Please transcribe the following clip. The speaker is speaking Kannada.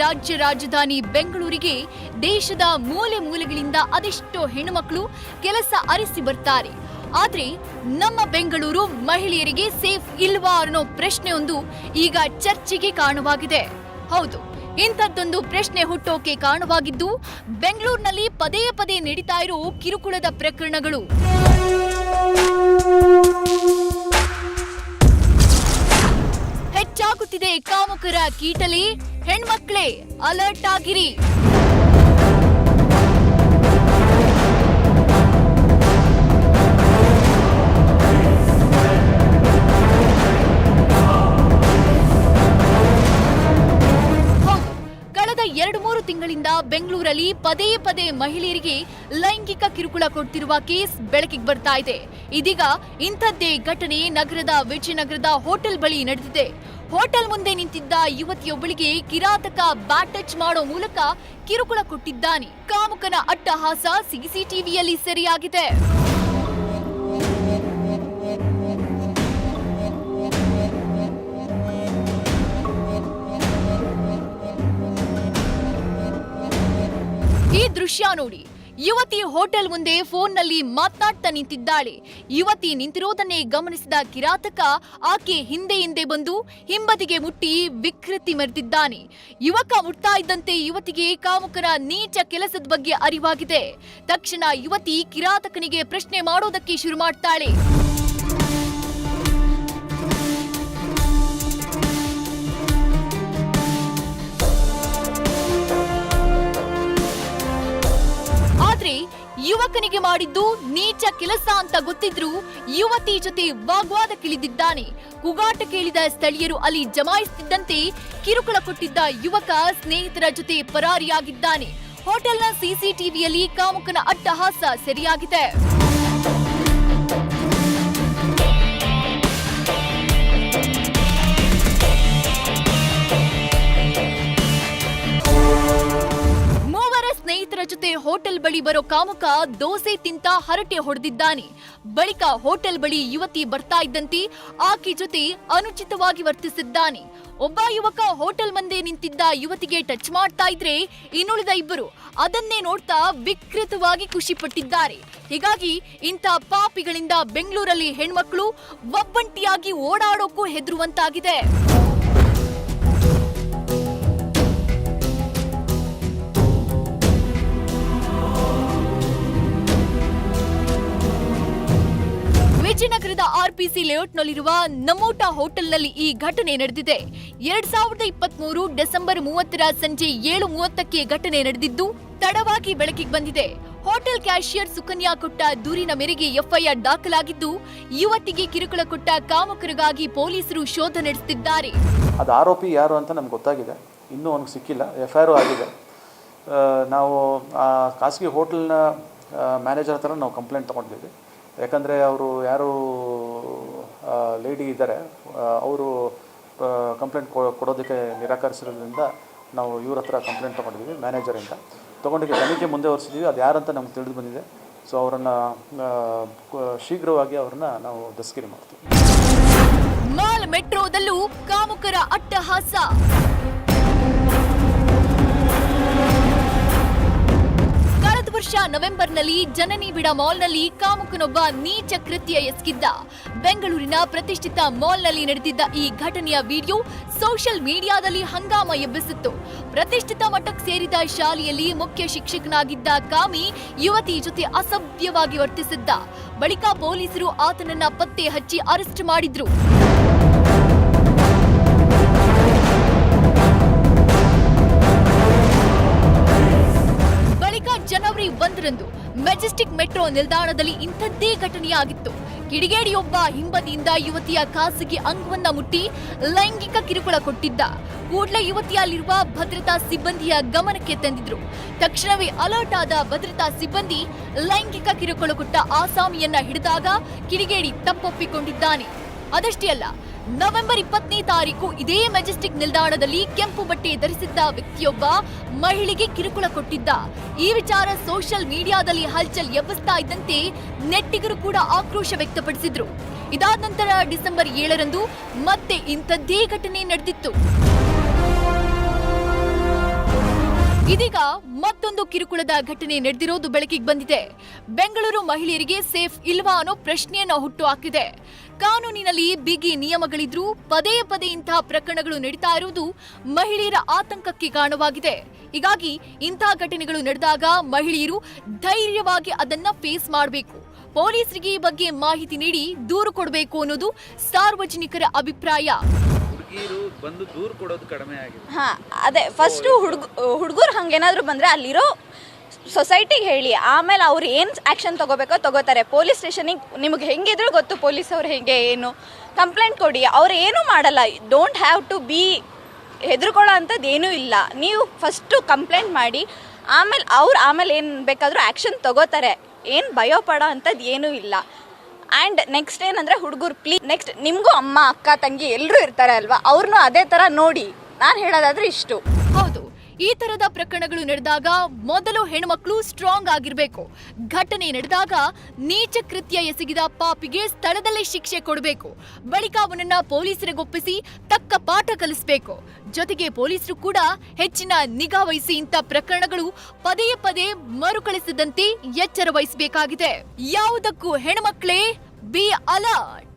ರಾಜ್ಯ ರಾಜಧಾನಿ ಬೆಂಗಳೂರಿಗೆ ದೇಶದ ಮೂಲೆ ಮೂಲೆಗಳಿಂದ ಅದೆಷ್ಟೋ ಹೆಣ್ಣುಮಕ್ಕಳು ಕೆಲಸ ಅರಿಸಿ ಬರ್ತಾರೆ. ಆದ್ರೆ ನಮ್ಮ ಬೆಂಗಳೂರು ಮಹಿಳೆಯರಿಗೆ ಸೇಫ್ ಇಲ್ವಾ ಅನ್ನೋ ಪ್ರಶ್ನೆಯೊಂದು ಈಗ ಚರ್ಚೆಗೆ ಕಾರಣವಾಗಿದೆ. ಹೌದು, ಇಂಥದ್ದೊಂದು ಪ್ರಶ್ನೆ ಹುಟ್ಟೋಕೆ ಕಾರಣವಾಗಿದ್ದು ಬೆಂಗಳೂರಿನಲ್ಲಿ ಪದೇ ಪದೇ ನಡೀತಾ ಇರೋ ಕಿರುಕುಳದ ಪ್ರಕರಣಗಳು. ಹೆಚ್ಚಾಗುತ್ತಿದೆ ಕಾಮುಕರ ಕೀಟಲೆ. ಹೆಣ್ಮಕ್ಳೇ ಅಲರ್ಟ್ ಆಗಿರಿ. ಎರಡು ಮೂರು ತಿಂಗಳಿಂದ ಬೆಂಗಳೂರಲ್ಲಿ ಪದೇ ಪದೇ ಮಹಿಳೆಯರಿಗೆ ಲೈಂಗಿಕ ಕಿರುಕುಳ ಕೊಡ್ತಿರುವ ಕೇಸ್ ಬೆಳಕಿಗೆ ಬರ್ತಾ ಇದೆ. ಇದೀಗ ಇಂಥದ್ದೇ ಘಟನೆ ನಗರದ ವಿಜಯನಗರದ ಹೋಟೆಲ್ ಬಳಿ ನಡೆದಿದೆ. ಹೋಟೆಲ್ ಮುಂದೆ ನಿಂತಿದ್ದ ಯುವತಿಯೊಬ್ಬಳಿಗೆ ಕಿರಾತಕ ಬ್ಯಾಟ್ ಟಚ್ ಮಾಡೋ ಮೂಲಕ ಕಿರುಕುಳ ಕೊಟ್ಟಿದ್ದಾನೆ. ಕಾಮುಕನ ಅಟ್ಟಹಾಸ ಸಿಸಿಟಿವಿಯಲ್ಲಿ ಸೆರೆಯಾಗಿದೆ. ಈ ದೃಶ್ಯ ನೋಡಿ. ಯುವತಿ ಹೋಟೆಲ್ ಮುಂದೆ ಫೋನ್ನಲ್ಲಿ ಮಾತನಾಡ್ತಾ ನಿಂತಿದ್ದಾಳೆ. ಯುವತಿ ನಿಂತಿರೋದನ್ನೇ ಗಮನಿಸಿದ ಕಿರಾತಕ, ಆಕೆ ಹಿಂದೆ ಹಿಂದೆ ಬಂದು ಹಿಂಬದಿಗೆ ಮುಟ್ಟಿ ವಿಕೃತಿ ಮೆರೆದಿದ್ದಾನೆ. ಯುವಕ ಮುಟ್ತಾ ಇದ್ದಂತೆ ಯುವತಿಗೆ ಕಾಮುಕರ ನೀಚ ಕೆಲಸದ ಬಗ್ಗೆ ಅರಿವಾಗಿದೆ. ತಕ್ಷಣ ಯುವತಿ ಕಿರಾತಕನಿಗೆ ಪ್ರಶ್ನೆ ಮಾಡೋದಕ್ಕೆ ಶುರು ಮಾಡ್ತಾಳೆ. ಯುವಕನಿಗೆ ಮಾಡಿದ್ದು ನೀಚ ಕೆಲಸ ಅಂತ ಗೊತ್ತಿದ್ರೂ ಯುವತಿ ಜೊತೆ ವಾಗ್ವಾದಕ್ಕಿಳಿದಿದ್ದಾನೆ ಕೂಗಾಟ ಕೇಳಿದ ಸ್ಥಳೀಯರು ಅಲ್ಲಿ ಜಮಾಯಿಸುತ್ತಿದ್ದಂತೆ ಕಿರುಕುಳ ಕೊಟ್ಟಿದ್ದ ಯುವಕ ಸ್ನೇಹಿತರ ಜೊತೆ ಪರಾರಿಯಾಗಿದ್ದಾನೆ. ಹೋಟೆಲ್ನ ಸಿಸಿಟಿವಿಯಲ್ಲಿ ಕಾಮುಕನ ಅಟ್ಟಹಾಸ ಸೆರೆಯಾಗಿದೆ. ಜೊತೆ ಹೋಟೆಲ್ ಬಳಿ ಬರೋ ಕಾಮುಕ ದೋಸೆ ತಿಂತ ಹರಟೆ ಹೊಡೆದಿದ್ದಾನೆ. ಬಳಿಕ ಹೋಟೆಲ್ ಬಳಿ ಯುವತಿ ಬರ್ತಾ ಇದ್ದಂತೆ ಆಕೆ ಜೊತೆ ಅನುಚಿತವಾಗಿ ವರ್ತಿಸಿದ್ದಾನೆ. ಒಬ್ಬ ಯುವಕ ಹೋಟೆಲ್ ಮುಂದೆ ನಿಂತಿದ್ದ ಯುವತಿಗೆ ಟಚ್ ಮಾಡ್ತಾ ಇದ್ರೆ ಇನ್ನುಳಿದ ಇಬ್ಬರು ಅದನ್ನೇ ನೋಡ್ತಾ ವಿಕೃತವಾಗಿ ಖುಷಿ ಪಟ್ಟಿದ್ದಾರೆ ಹೀಗಾಗಿ ಇಂಥ ಪಾಪಿಗಳಿಂದ ಬೆಂಗಳೂರಲ್ಲಿ ಹೆಣ್ಮಕ್ಳು ಒಬ್ಬಂಟಿಯಾಗಿ ಓಡಾಡೋಕ್ಕೂ ಹೆದರುವಂತಾಗಿದೆ. ವಿಜಯನಗರದ ಆರ್ಪಿಸಿ ಲೇಔಟ್ನಲ್ಲಿರುವ ನಮೋಟಾ ಹೋಟೆಲ್ನಲ್ಲಿ ಈ ಘಟನೆ ನಡೆದಿದೆ. ಎರಡ್ ಸಾವಿರದ ಇಪ್ಪತ್ಮೂರು ಡಿಸೆಂಬರ್ ಮೂವತ್ತರ ಸಂಜೆ ಏಳು ಮೂವತ್ತಕ್ಕೆ ಘಟನೆ ನಡೆದಿದ್ದು, ತಡವಾಗಿ ಬೆಳಕಿಗೆ ಬಂದಿದೆ. ಹೋಟೆಲ್ ಕ್ಯಾಶಿಯರ್ ಸುಕನ್ಯಾ ಕೊಟ್ಟ ದೂರಿನ ಮೇರೆಗೆ ಎಫ್ಐಆರ್ ದಾಖಲಾಗಿದ್ದು, ಯುವತಿಗೆ ಕಿರುಕುಳ ಕೊಟ್ಟ ಕಾಮಕರಿಗಾಗಿ ಪೊಲೀಸರು ಶೋಧ ನಡೆಸುತ್ತಿದ್ದಾರೆ. ಅದು ಆರೋಪಿ ಯಾರು ಅಂತ ನಮ್ಗೆ ಗೊತ್ತಾಗಿದೆ. ಇನ್ನೂ ಅವ್ನಿಗೆ ಸಿಕ್ಕಿಲ್ಲ. ಎಫ್ಐಆರ್ ಆಗಿದೆ. ನಾವು ಖಾಸಗಿ ಹೋಟೆಲ್ನ ಮ್ಯಾನೇಜರ್ ಹತ್ರ ನಾವು ಕಂಪ್ಲೇಂಟ್ ತೊಗೊಂಡಿದ್ದೀವಿ. ಯಾಕಂದರೆ ಅವರು ಯಾರು ಲೇಡಿ ಇದ್ದಾರೆ ಅವರು ಕಂಪ್ಲೇಂಟ್ ಕೊಡೋದಕ್ಕೆ ನಿರಾಕರಿಸಿರೋದ್ರಿಂದ ನಾವು ಇವ್ರ ಹತ್ರ ಕಂಪ್ಲೇಂಟ್ ತೊಗೊಂಡಿದ್ದೀವಿ ಮ್ಯಾನೇಜರಿಂದ ತೊಗೊಂಡಿಗೆ ತನಿಖೆ ಮುಂದೆ ಹೊರಿಸಿದ್ದೀವಿ ಅದು ಯಾರಂತ ನಮ್ಗೆ ತಿಳಿದು ಬಂದಿದೆ. ಸೊ ಅವರನ್ನು ಶೀಘ್ರವಾಗಿ ಅವ್ರನ್ನ ನಾವು ದಸ್ಕಿರಿ ಮಾಡ್ತೀವಿ. ಮಾಲ್ ಮೆಟ್ರೋದಲ್ಲೂ ಕಾಮುಕರ ಅಟ್ಟಹಾಸ. ವರ್ಷ ನವೆಂಬರ್ನಲ್ಲಿ ಜನನಿ ಬಿಡ ಮಾಲ್ನಲ್ಲಿ ಕಾಮುಕನೊಬ್ಬ ನೀಚ ಕೃತ್ಯ ಎಸಗಿದ್ದ. ಬೆಂಗಳೂರಿನ ಪ್ರತಿಷ್ಠಿತ ಮಾಲ್ನಲ್ಲಿ ನಡೆದಿದ್ದ ಈ ಘಟನೆಯ ವಿಡಿಯೋ ಸೋಷಿಯಲ್ ಮೀಡಿಯಾದಲ್ಲಿ ಹಂಗಾಮ ಎಬ್ಬಿಸಿತ್ತು. ಪ್ರತಿಷ್ಠಿತ ಮಠಕ್ಕೆ ಸೇರಿದ ಶಾಲೆಯಲ್ಲಿ ಮುಖ್ಯ ಶಿಕ್ಷಕನಾಗಿದ್ದ ಕಾಮಿ ಯುವತಿ ಜೊತೆ ಅಸಭ್ಯವಾಗಿ ವರ್ತಿಸಿದ್ದ. ಬಳಿಕ ಪೊಲೀಸರು ಆತನನ್ನ ಪತ್ತೆ ಹಚ್ಚಿ ಅರೆಸ್ಟ್ ಮಾಡಿದ್ರು. ಮೆಟ್ರೋ ನಿಲ್ದಾಣದಲ್ಲಿ ಇಂಥದ್ದೇ ಘಟನೆಯಾಗಿತ್ತು. ಕಿಡಿಗೇಡಿಯೊಬ್ಬ ಹಿಂಬದಿಯಿಂದ ಯುವತಿಯ ಖಾಸಗಿ ಅಂಗವನ್ನ ಮುಟ್ಟಿ ಲೈಂಗಿಕ ಕಿರುಕುಳ ಕೊಟ್ಟಿದ್ದ. ಕೂಡಲೇ ಯುವತಿಯಲ್ಲಿರುವ ಭದ್ರತಾ ಸಿಬ್ಬಂದಿಯ ಗಮನಕ್ಕೆ ತಂದಿದ್ರು. ತಕ್ಷಣವೇ ಅಲರ್ಟ್ ಆದ ಭದ್ರತಾ ಸಿಬ್ಬಂದಿ ಲೈಂಗಿಕ ಕಿರುಕುಳ ಕೊಟ್ಟ ಆಸಾಮಿಯನ್ನ ಹಿಡಿದಾಗ ಕಿಡಿಗೇಡಿ ತಪ್ಪೊಪ್ಪಿಕೊಂಡಿದ್ದಾನೆ. ಅದಷ್ಟೇ ಅಲ್ಲ ನವೆಂಬರ್ ಇಪ್ಪತ್ತನೇ ತಾರೀಕು ಇದೇ ಮೆಜೆಸ್ಟಿಕ್ ನಿಲ್ದಾಣದಲ್ಲಿ ಕೆಂಪು ಬಟ್ಟೆ ಧರಿಸಿದ್ದ ವ್ಯಕ್ತಿಯೊಬ್ಬ ಮಹಿಳೆಗೆ ಕಿರುಕುಳ ಕೊಟ್ಟಿದ್ದ. ಈ ವಿಚಾರ ಸೋಷಿಯಲ್ ಮೀಡಿಯಾದಲ್ಲಿ ಹಲ್ಚಲ್ ಎಬ್ಬಿಸ್ತಾ ಇದ್ದಂತೆ ನೆಟ್ಟಿಗರು ಕೂಡ ಆಕ್ರೋಶ ವ್ಯಕ್ತಪಡಿಸಿದ್ರು. ಇದಾದ ನಂತರ ಡಿಸೆಂಬರ್ ಏಳರಂದು ಮತ್ತೆ ಇಂಥದ್ದೇ ಘಟನೆ ನಡೆದಿತ್ತು. ಇದೀಗ ಮತ್ತೊಂದು ಕಿರುಕುಳದ ಘಟನೆ ನಡೆದಿರೋದು ಬೆಳಕಿಗೆ ಬಂದಿದೆ. ಬೆಂಗಳೂರು ಮಹಿಳೆಯರಿಗೆ ಸೇಫ್ ಇಲ್ವಾ ಅನ್ನೋ ಪ್ರಶ್ನೆಯನ್ನ ಹುಟ್ಟು ಹಾಕಿದೆ. ಕಾನೂನಿನಲ್ಲಿ ಬಿಗಿ ನಿಯಮಗಳಿದ್ರೂ ಪದೇ ಪದೇ ಇಂತಹ ಪ್ರಕರಣಗಳು ನಡೀತಾ ಇರುವುದು ಮಹಿಳೆಯರ ಆತಂಕಕ್ಕೆ ಕಾರಣವಾಗಿದೆ. ಹೀಗಾಗಿ ಇಂತಹ ಘಟನೆಗಳು ನಡೆದಾಗ ಮಹಿಳೆಯರು ಧೈರ್ಯವಾಗಿ ಅದನ್ನ ಫೇಸ್ ಮಾಡಬೇಕು. ಪೊಲೀಸರಿಗೆ ಈ ಬಗ್ಗೆ ಮಾಹಿತಿ ನೀಡಿ ದೂರು ಕೊಡಬೇಕು ಅನ್ನೋದು ಸಾರ್ವಜನಿಕರ ಅಭಿಪ್ರಾಯ. ಹುಡುಗಿರು ಬಂದು ದೂರ ಕೊಡೋದು ಕಡಿಮೆ ಆಗಿದೆ. ಹಾ ಅದೇ ಫಸ್ಟು ಹುಡುಗ ಹುಡುಗರು ಹಂಗೇನಾದ್ರು ಬಂದ್ರೆ ಅಲ್ಲಿರೋ ಸೊಸೈಟಿಗೆ ಹೇಳಿ, ಆಮೇಲೆ ಅವ್ರು ಏನು ಆ್ಯಕ್ಷನ್ ತಗೋಬೇಕೋ ತಗೋತಾರೆ. ಪೊಲೀಸ್ ಸ್ಟೇಷನಿಗೆ ನಿಮಗೆ ಹೆಂಗಿದ್ರು ಗೊತ್ತು, ಪೊಲೀಸ್ ಅವ್ರು ಹೇಗೆ, ಏನು? ಕಂಪ್ಲೇಂಟ್ ಕೊಡಿ. ಅವ್ರು ಏನೂ ಮಾಡಲ್ಲ. ಡೋಂಟ್ ಹ್ಯಾವ್ ಟು ಬಿ ಹೆದರ್ಕೊಳ್ಳೋ ಅಂಥದ್ದು ಏನೂ ಇಲ್ಲ. ನೀವು ಫಸ್ಟು ಕಂಪ್ಲೇಂಟ್ ಮಾಡಿ, ಆಮೇಲೆ ಅವ್ರು ಆಮೇಲೆ ಏನು ಬೇಕಾದರೂ ಆ್ಯಕ್ಷನ್ ತಗೋತಾರೆ. ಏನು ಭಯ ಪಡೋ ಅಂಥದ್ದು ಏನೂ ಇಲ್ಲ. ಆ್ಯಂಡ್ ನೆಕ್ಸ್ಟ್ ಏನಂದರೆ ಹುಡುಗರು ಪ್ಲೀಸ್ ನೆಕ್ಸ್ಟ್ ನಿಮಗೂ ಅಮ್ಮ, ಅಕ್ಕ, ತಂಗಿ ಎಲ್ಲರೂ ಇರ್ತಾರೆ ಅಲ್ವಾ? ಅವ್ರನ್ನೂ ಅದೇ ಥರ ನೋಡಿ. ನಾನು ಹೇಳೋದಾದ್ರೆ ಇಷ್ಟು. ಹೌದು. ಈ ತರದ ಪ್ರಕರಣಗಳು ನಡೆದಾಗ ಮೊದಲು ಹೆಣ್ಮಕ್ಳು ಸ್ಟ್ರಾಂಗ್ ಆಗಿರ್ಬೇಕು. ಘಟನೆ ನಡೆದಾಗ ನೀಚ ಕೃತ್ಯ ಎಸಗಿದ ಪಾಪಿಗೆ ಸ್ಥಳದಲ್ಲೇ ಶಿಕ್ಷೆ ಕೊಡಬೇಕು. ಬಳಿಕ ಅವನನ್ನ ಪೊಲೀಸರಿಗೊಪ್ಪಿಸಿ ತಕ್ಕ ಪಾಠ ಕಲಿಸಬೇಕು. ಜೊತೆಗೆ ಪೊಲೀಸರು ಕೂಡ ಹೆಚ್ಚಿನ ನಿಗಾ ವಹಿಸಿ ಇಂಥ ಪ್ರಕರಣಗಳು ಪದೇ ಪದೇ ಮರುಕಳಿಸದಂತೆ ಎಚ್ಚರ ವಹಿಸಬೇಕಾಗಿದೆ. ಯಾವುದಕ್ಕೂ ಹೆಣ್ಮಕ್ಳೇ ಬಿ ಅಲರ್ಟ್